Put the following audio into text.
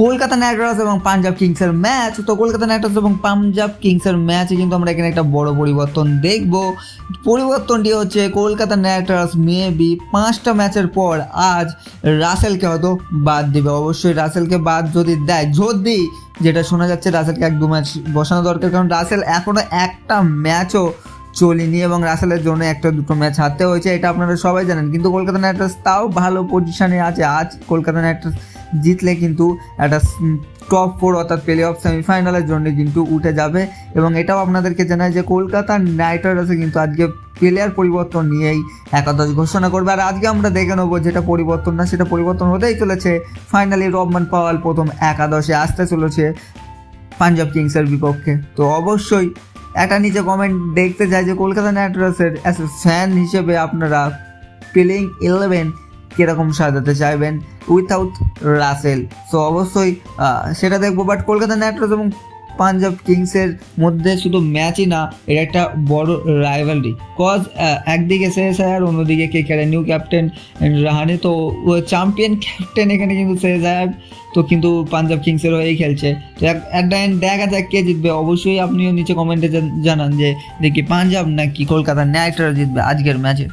Kolkata night Riders এবং পাঞ্জাব কিংসের match তো কলকাতা নাইট রাইডার্স এবং পাঞ্জাব কিংসের ম্যাচে কিন্তু আমরা এখানে একটা বড় পরিবর্তন দেখব। পরিবর্তনটি হচ্ছে কলকাতা নাইট রাইডার্স মেবি পাঁচটা ম্যাচের পর আজ রাসেলকে হয়তো বাদ দিবে। অবশ্যই রাসেলকে বাদ যদি দেয়, যদি যেটা শোনা যাচ্ছে রাসেলকে এক দু ম্যাচ বসানো দরকার। কারণ রাসেল এখনও একটা ম্যাচও চলিনি এবং রাসেলের জন্য একটা দুটো ম্যাচ হারতে হয়েছে, এটা আপনারা সবাই জানেন। কিন্তু কলকাতা নাইট রাইডার্স তাও ভালো পজিশনে আছে। আজ কলকাতা নাইট রাইডার্স জিতলে কিন্তু একটা টপ ফোর অর্থাৎ প্লে অফ সেমিফাইনালের জন্য কিন্তু উঠে যাবে। এবং এটাও আপনাদেরকে জানায় যে কলকাতা নাইট রাইডার্সে কিন্তু আজকে প্লেয়ার পরিবর্তন নিয়েই একাদশ ঘোষণা করবে। আর আজকে আমরা দেখে নেব যেটা পরিবর্তন না, সেটা পরিবর্তন হতেই চলেছে। ফাইনালি রবমান পাওয়াল প্রথম একাদশে আসতে চলেছে পাঞ্জাব কিংসের বিপক্ষে। তো অবশ্যই একটা নিচে কমেন্ট দেখতে চাই যে কলকাতা নাইট রাইডার্সের অ্যাজ এ ফ্যান হিসেবে আপনারা প্লেইং ইলেভেন কীরকম সাজাতে চাইবেন? উইথাউট রাসেল সো অবশ্যই সেটা দেখব বাট কলকাতা নাইট রাইডার্স এবং পাঞ্জাব কিংসের মধ্যে শুধু ম্যাচই না এটা একটা বড় রাইভালরি কজ একদিকে শেষ আর অন্যদিকে কে খেলে? নিউ ক্যাপ্টেন রাহানে তো চ্যাম্পিয়ন ক্যাপ্টেন এখানে কিন্তু শেষ সাহেব তো কিন্তু পাঞ্জাব কিংসের হয়েই খেলছে। তো এক টাইম দেখা যাক কে জিতবে। অবশ্যই আপনিও নিচে কমেন্টে জানান যে দেখি পাঞ্জাব নাকি কলকাতা নাইট রাইডার্স জিতবে আজকের ম্যাচে।